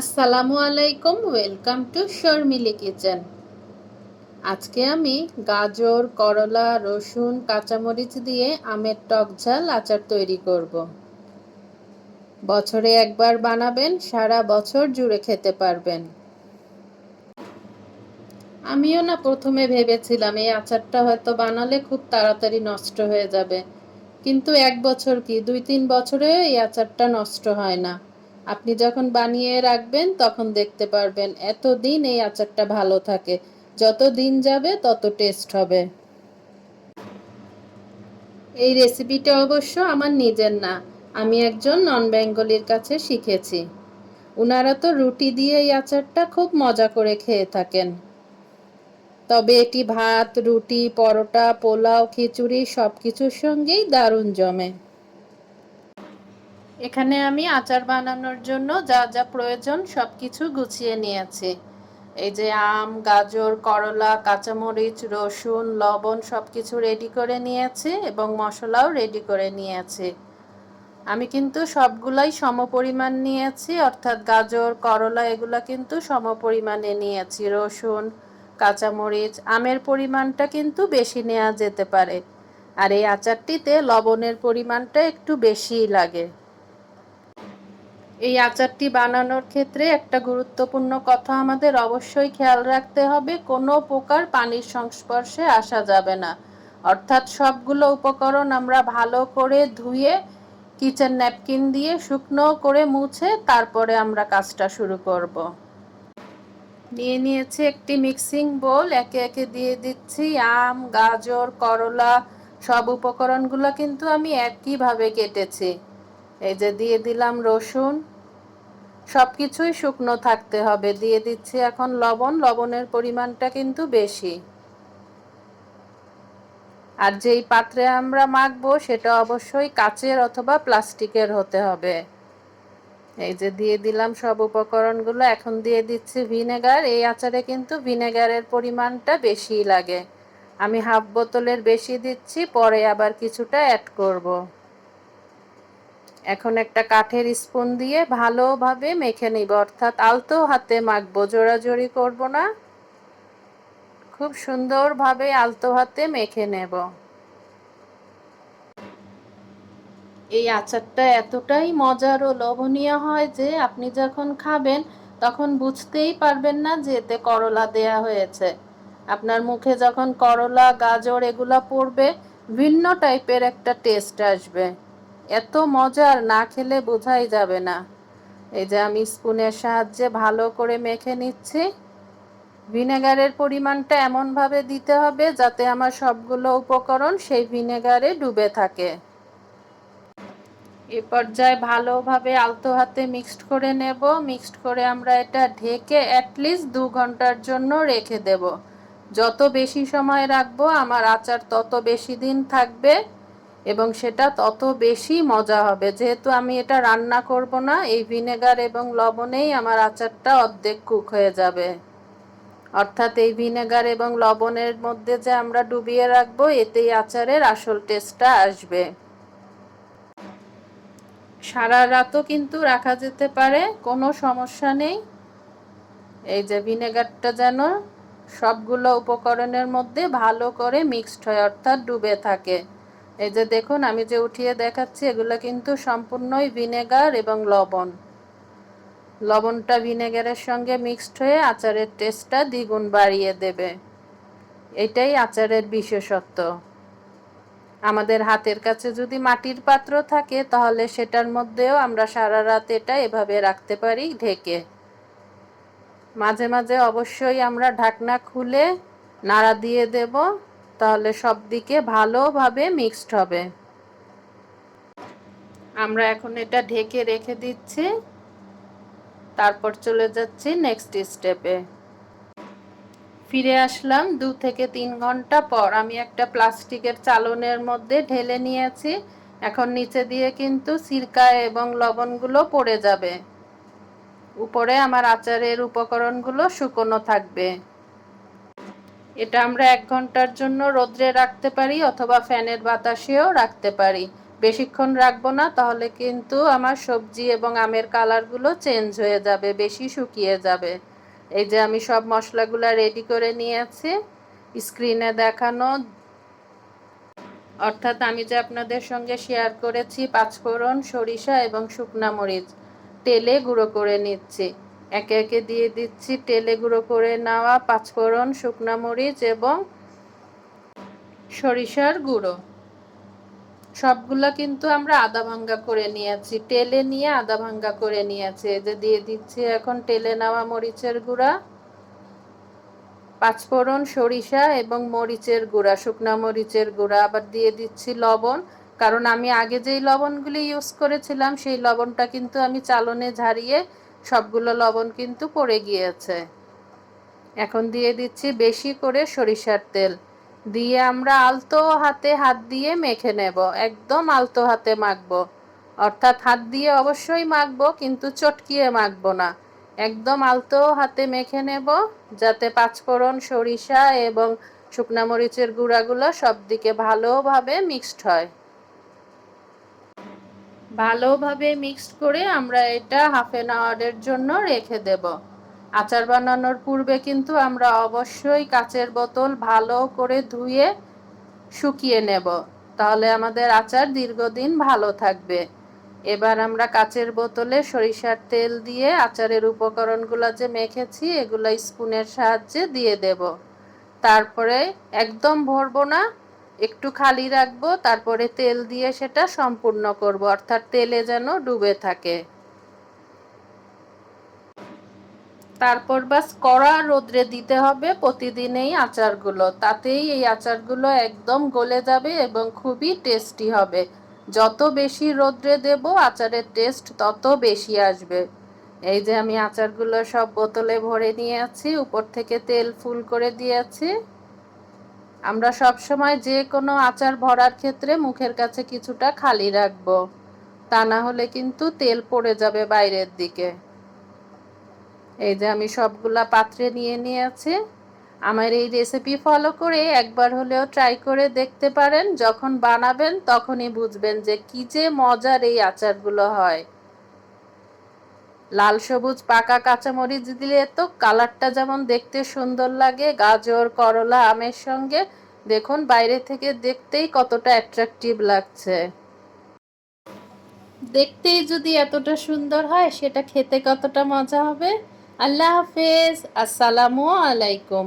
আসসালামু আলাইকুম, welcome to Sharmili kitchen. আজকে আমি গাজর, করলা, রসুন, কাঁচামরিচ দিয়ে আমের টক ঝাল আচার তৈরি করব। বছরে একবার বানাবেন, সারা বছর জুড়ে খেতে পারবেন। আমিও না প্রথমে ভেবেছিলাম এই আচারটা হয়তো বানালে খুব তাড়াতাড়ি নষ্ট হয়ে যাবে। কিন্তু এক বছর কি, দুই তিন বছরে এই আচারটা নষ্ট হয় না। আপনি যখন বানিয়ে রাখবেন, তখন দেখতে পারবেন এত দিন এই আচারটা ভালো থাকে। যত দিন যাবে, তত টেস্ট হবে। এই রেসিপিটা অবশ্য আমার নিজের না, আমি একজন নন বেঙ্গলির কাছে শিখেছি। উনারা তো রুটি দিয়ে এই আচারটা খুব মজা করে খেয়ে থাকেন। তবে এটি ভাত, রুটি, পরোটা, পোলাও, খিচুড়ি সব কিছুর সঙ্গেই দারুণ জমে। এখানে আমি আচার বানানোর জন্য যা যা প্রয়োজন সব কিছু গুছিয়ে নিয়েছি। এই যে আম, গাজর, করলা, কাঁচামরিচ, রসুন, লবণ সব কিছু রেডি করে নিয়েছি এবং মশলাও রেডি করে নিয়েছি। আমি কিন্তু সবগুলাই সমপরিমাণ নিয়েছি, অর্থাৎ গাজর, করলা এগুলো কিন্তু সমপরিমাণে নিয়েছি। রসুন, কাঁচামরিচ, আমের পরিমাণটা কিন্তু বেশি নেওয়া যেতে পারে। আর এই আচারটিতে লবণের পরিমাণটা একটু বেশিই লাগে। এই আচারটি বানানোর ক্ষেত্রে একটা গুরুত্বপূর্ণ কথা আমাদের অবশ্যই খেয়াল রাখতে হবে, কোনো প্রকার পানির সংস্পর্শে আসা যাবে না। অর্থাৎ সবগুলো উপকরণ আমরা ভালো করে ধুয়ে কিচেন ন্যাপকিন দিয়ে শুকনো করে মুছে তারপরে আমরা কাজটা শুরু করব। নিয়ে নিয়েছি একটি মিক্সিং বোল একে একে দিয়ে দিচ্ছি। আম, গাজর, করলা, সব উপকরণগুলো কিন্তু আমি একইভাবে কেটেছি। এই যে দিয়ে দিলাম রসুন সব কিছুই শুকনো থাকতে হবে। দিয়ে দিচ্ছি এখন লবণ, লবণের পরিমাণটা কিন্তু বেশি। আর যেই পাত্রে আমরা মাখবো সেটা অবশ্যই কাচের অথবা প্লাস্টিকের হতে হবে। এই যে দিয়ে দিলাম সব উপকরণগুলো, এখন দিয়ে দিচ্ছি ভিনেগার। এই আচারে কিন্তু ভিনেগারের পরিমাণটা বেশি লাগে। আমি হাফ বোতলের বেশি দিচ্ছি, পরে আবার কিছুটা অ্যাড করব। এখন একটা কাঠের স্পুন দিয়ে ভালোভাবে মেখে নিব, অর্থাৎ আলতো হাতে মাখবো, জোড়াজোড়ি করব না। খুব সুন্দরভাবে আলতো হাতে মেখে নেব। এই আচারটা এতটাই মজার ও লোভনীয় হয় যে আপনি যখন খাবেন, তখন বুঝতেই পারবেন না যে এতে করলা দেয়া হয়েছে। আপনার মুখে যখন করলা, গাজর এগুলো পড়বে, ভিন্ন টাইপের একটা টেস্ট আসবে। এত মজার না খেলে বোঝাই যাবে না। এই যে আমি স্পুনের সাহায্যে ভালো করে মেখে নিচ্ছি, ভিনেগারের পরিমাণটা এমনভাবে দিতে হবে যাতে আমার সবগুলো উপকরণ সেই ভিনেগারে ডুবে থাকে। এ পর্যায়ে ভালোভাবে আলতো হাতে মিক্সড করে নেব। মিক্সড করে আমরা এটা ঢেকে অ্যাটলিস্ট দু ঘণ্টার জন্য রেখে দেব। যত বেশি সময় রাখব, আমার আচার তত বেশি দিন থাকবে। এবং সেটা তত বেশি মজা হবে। যেহেতু আমি এটা রান্না করব না, এই ভিনেগার এবং লবণেই আমার আচারটা অর্ধেক কুক হয়ে যাবে। অর্থাৎ এই ভিনেগার এবং লবণের মধ্যে যে আমরা ডুবিয়ে রাখব, এতেই আচারের আসল টেস্টটা আসবে। সারা রাতও কিন্তু রাখা যেতে পারে, কোনো সমস্যা নেই। এই যে ভিনেগারটা যেন সবগুলো উপকরণের মধ্যে ভালো করে মিক্সড হয়, অর্থাৎ ডুবে থাকে। এই যে দেখুন, আমি যে উঠিয়ে দেখাচ্ছি, এগুলো কিন্তু সম্পূর্ণই ভিনেগার এবং লবণ। লবণটা ভিনেগারের সঙ্গে মিক্সড হয়ে আচারের টেস্টটা দ্বিগুণ বাড়িয়ে দেবে। এটাই আচারের বিশেষত্ব। আমাদের হাতের কাছে যদি মাটির পাত্র থাকে, তাহলে সেটার মধ্যেও আমরা সারা রাত এটা এভাবে রাখতে পারি ঢেকে। মাঝে মাঝে অবশ্যই আমরা ঢাকনা খুলে নাড়া দিয়ে দেব। তাহলে সব দিকে ভালোভাবে মিক্সড হবে। আমরা এখন এটা ঢেকে রেখে দিচ্ছি। তারপর চলে যাচ্ছি নেক্সট স্টেপে ফিরে আসলাম দু থেকে তিন ঘণ্টা পর। আমি একটা প্লাস্টিকের চালনের মধ্যে ঢেলে নিয়েছি। এখন নিচে দিয়ে কিন্তু সিরকা এবং লবণগুলো পড়ে যাবে। উপরে আমার আচারের উপকরণগুলো শুকনো থাকবে। এটা আমরা এক ঘণ্টার জন্য রোদ্রে রাখতে পারি অথবা ফ্যানের বাতাসেও রাখতে পারি। বেশিক্ষণ রাখব না, তাহলে কিন্তু আমার সবজি এবং আমের কালারগুলো চেঞ্জ হয়ে যাবে, বেশি শুকিয়ে যাবে। এই যে আমি সব মশলাগুলো রেডি করে নিয়েছি স্ক্রিনে দেখানো। অর্থাৎ আমি যে আপনাদের সঙ্গে শেয়ার করেছি, পাঁচফোড়ন, সরিষা এবং শুকনা মরিচ, তেলে গুঁড়ো করে নিচ্ছি। একে একে দিয়ে দিচ্ছি তেলে গুঁড়ো করে নেওয়া পাঁচফোড়ন, শুকনা মরিচ এবং সরিষার গুঁড়ো। সবগুলো কিন্তু আমরা আদা ভাঙ্গা করে নিয়েছি, তেলে নিয়ে আদা ভাঙ্গা করে নিয়েছি। যে দিয়ে দিচ্ছি এখন তেলে নেওয়া মরিচের গুঁড়া, পাঁচফোড়ন, সরিষা এবং মরিচের গুঁড়া, শুকনা মরিচের গুঁড়া। আবার দিয়ে দিচ্ছি লবণ, কারণ আমি আগে যেই লবণগুলি ইউজ করেছিলাম, সেই লবণটা কিন্তু আমি চালনে ঝারিয়ে সবগুলো লবণ কিন্তু পড়ে গিয়েছে। এখন দিয়ে দিচ্ছি বেশি করে সরিষার তেল। দিয়ে আমরা আলতো হাতে হাত দিয়ে মেখে নেব, একদম আলতো হাতে মাখবো। অর্থাৎ হাত দিয়ে অবশ্যই মাখবো, কিন্তু চটকিয়ে মাখবো না। একদম আলতো হাতে মেখে নেব, যাতে পাঁচফোড়ন, সরিষা এবং শুকনা মরিচের গুঁড়াগুলো সব দিকে ভালোভাবে মিক্সড হয়। ভালোভাবে মিক্সড করে আমরা এটা হাফ এন আওয়ারের জন্য রেখে দেব। আচার বানানোর পূর্বে কিন্তু আমরা অবশ্যই কাচের বোতল ভালো করে ধুয়ে শুকিয়ে নেব। তাহলে আমাদের আচার দীর্ঘদিন ভালো থাকবে। এবার আমরা কাচের বোতলে সরিষার তেল দিয়ে আচারের উপকরণগুলো যে মেখেছি, এগুলো স্পুনের সাহায্যে দিয়ে দেব। তারপরে একদম ভরবো না একটু খালি রাখব, তারপরে তেল দিয়ে সেটা সম্পূর্ণ করব, অর্থাৎ তেলে যেন ডুবে থাকে। তারপর বাস কড়া রোদ্রে দিতে হবে প্রতিদিনেই আচারগুলো। তাতেই এই আচারগুলো একদম গলে যাবে এবং খুবই টেস্টি হবে। যত বেশি রোদ্রে দেব, আচারের টেস্ট তত বেশি আসবে। এই যে আমি আচারগুলো সব বোতলে ভরে নিয়ে আছি, উপর থেকে তেল ফুল করে দিয়েছি। আমরা সব সময় যে কোনো আচার ভরার ক্ষেত্রে মুখের কাছে কিছুটা খালি রাখব। তা না হলে কিন্তু তেল পড়ে যাবে বাইরের দিকে। এই যে আমি সবগুলা পাত্রে নিয়ে নিয়েছি। আমার এই রেসিপি ফলো করে একবার হলেও ট্রাই করে দেখতে পারেন। যখন বানাবেন তখনই বুঝবেন যে কি যে মজার এই আচারগুলো হয়। লাল সবুজ পাকা কাঁচামরিচ দিলে তো কালারটা যেমন দেখতে সুন্দর লাগে, গাজর, করলা, আমের সঙ্গে। দেখুন, বাইরে থেকে দেখতেই কতটা অ্যাট্রাকটিভ লাগছে। দেখতেই যদি এতটা সুন্দর হয়, সেটা খেতে কতটা মজা হবে। আল্লাহ হাফেজ, আসসালামু আলাইকুম।